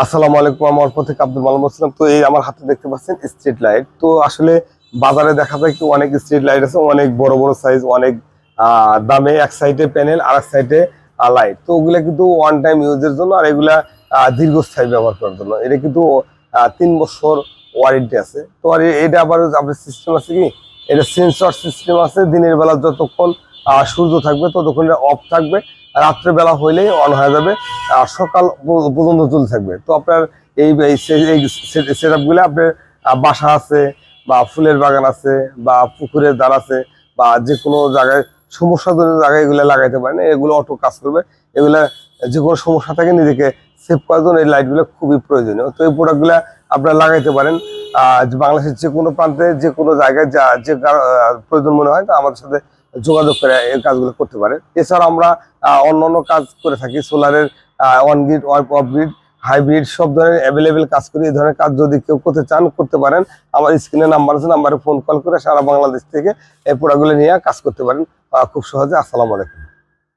আসসালামু আলাইকুম, আমার থেকে আব্দুল মালাম বলছিলাম। তো এই আমার হাতে দেখতে পাচ্ছেন স্ট্রিট লাইট তো আসলে বাজারে দেখা যায় কি অনেক স্ট্রিট লাইট আছে, অনেক বড় বড় সাইজ অনেক দামে এক সাইডে প্যানেল আর এক সাইডে লাইট তো ওগুলা কিন্তু ওয়ান টাইম ইউজের জন্য আর এগুলা দীর্ঘস্থায়ী ব্যবহার করার জন্য। এটা কিন্তু তিন বছর ওয়ারেন্টি আছে। তো আর এটা আবার আপনার সিস্টেম আছে কি? এটা সেন্সর সিস্টেম আছে। দিনের বেলা যতক্ষণ সূর্য থাকবে ততক্ষণ অফ থাকবে। রাত্রের বেলা হইলেই অন হয়ে যাবে, আর সকাল পর্যন্ত চলতে থাকবে। তো আপনার এই সেট আপগুলো আপনার বাসা আছে, বা ফুলের বাগান আছে, বা পুকুরের দ্বার আছে, বা যে কোনো জায়গায় সমস্যা জায়গায় এগুলো লাগাইতে পারেন, এগুলো অটো কাজ করবে। এগুলা যে কোনো সমস্যা থাকে নিজেকে সেভ করার জন্য এই লাইটগুলো খুবই প্রয়োজনীয়। তো এই প্রোডাক্টগুলো আপনারা লাগাইতে পারেন। বাংলাদেশের যে কোনো প্রান্তে যে কোনো জায়গায় যা যে প্রয়োজন মনে হয়, তা আমাদের সাথে যোগাযোগ করে এই কাজগুলো করতে পারে। এছাড়া আমরা অন্য অন্য কাজ করে থাকি। সোলারের on grid off grid hybrid সব ধরনের অ্যাভেলেবেল কাজ করি এই ধরনের কাজ যদি কেউ করতে চান, করতে পারেন। আমার স্ক্রিনে নাম্বার আছে নাম্বারে ফোন কল করে সারা বাংলাদেশ থেকে এই প্রোডাক্টগুলো নিয়ে কাজ করতে পারেন। খুব সহজে। আসসালামু আলাইকুম।